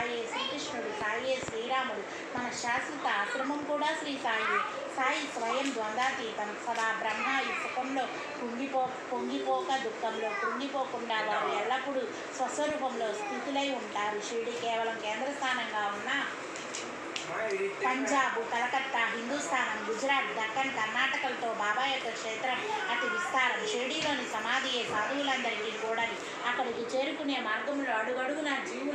సాయే శ్రీకృష్ణుడు సాయే శ్రీరాముడు. మన శాశ్వత ఆశ్రమం కూడా శ్రీ సాయి. సాయి స్వయం ద్వంద్వాతీతం సదా బ్రహ్మ ఈ సుఖంలో కుంగిపో పొంగిపోక దుఃఖంలో కృంగిపోకుండా వారు ఎల్లప్పుడూ స్వస్వరూపంలో స్థితులై ఉంటారు. షిరిడి కేవలం కేంద్రస్థానంగా ఉన్న పంజాబ్ కలకత్తా హిందుస్థానం గుజరాత్ దక్కన్ కర్ణాటకలతో బాబా యొక్క క్షేత్రం అతి విస్తారం. షిరిడీలోని సమాధియే సాధువులందరికీ కూడా అక్కడికి చేరుకునే మార్గంలో అడుగడుగు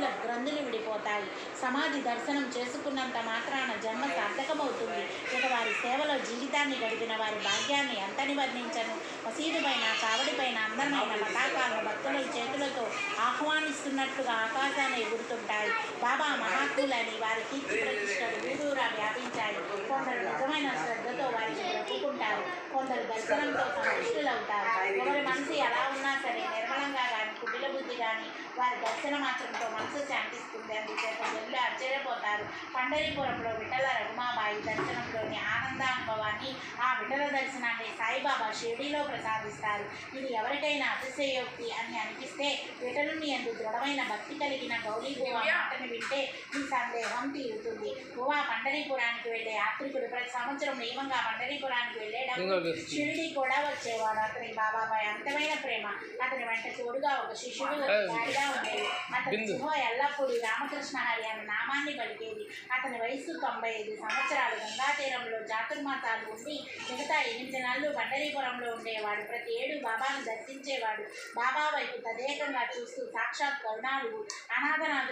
జీవుల గ్రంథులు విడిపోతాయి. సమాధి దర్శనం చేసుకున్నంత మాత్రాన జన్మ సార్థకమవుతుంది. ఇక వారి సేవలో జీవితాన్ని గడిపిన వారి భాగ్యాన్ని ఎంతని వర్ణించను మసీదు పైన కావడి పైన అందమైన పతాకాలను భక్తుల చేతులతో ఆహ్వానిస్తున్నట్లుగా ఆకాశాన్ని ఎగురుతుంటాయి. బాబా మహాత్ములని వారి కీర్తి ప్రతిష్టలు వీరూరా వ్యాపించాయి. కొందరు నిజమైన శ్రద్ధతో వారిని బ్రతుకుంటారు. కొందరు దర్శనంతో సంతుష్టులవుతారు ఎవరి మనసు ఎలా ఉన్నా సరే కానీ వారి దర్శన మాత్రంతో మనసు శాంతిస్తుంది అందుచేత జనులు ఆశ్చర్యపోతారు పండరీపురంలో విఠల రఘుమాబాయి దర్శనంలోని ఆనంద అనుభవాన్ని ఆ విఠల దర్శనాన్ని సాయిబాబా షిరిడీలో ప్రసాదిస్తారు. ఇది ఎవరికైనా అతిశయోక్తి అని అనిపిస్తే విఠలుని ఎందు దృఢమైన భక్తి కలిగిన గౌరీ గోవా మాటను వింటే ఈ సందేహం తీరు. గోవా పండరీపురానికి వెళ్ళే యాత్రికుడు ప్రతి సంవత్సరం నియమంగా పండరీపురానికి వెళ్ళేటప్పుడు షిరిడి కూడా వచ్చేవాడు. అతని బాబాపై అంతమైన ప్రేమ. అతని వెంట తోడుగా ఒక శిష్యుడు వాడిగా ఉండేది. అతని సింహ ఎల్లప్పుడూ రామకృష్ణ హరి అనే నామాన్ని పలికేది. అతని వయసు తొంభై ఐదు సంవత్సరాలు. గంగా తీరంలో చాతుర్మాసాలు ఉండి మిగతా ఎనిమిది నెలలు పండరీపురంలో ఉండేవాడు. ప్రతి ఏడు బాబాను దర్శించేవాడు. బాబా వైపు తదేకంగా చూస్తూ సాక్షాత్ కరుణాలు అనాథనాథుడు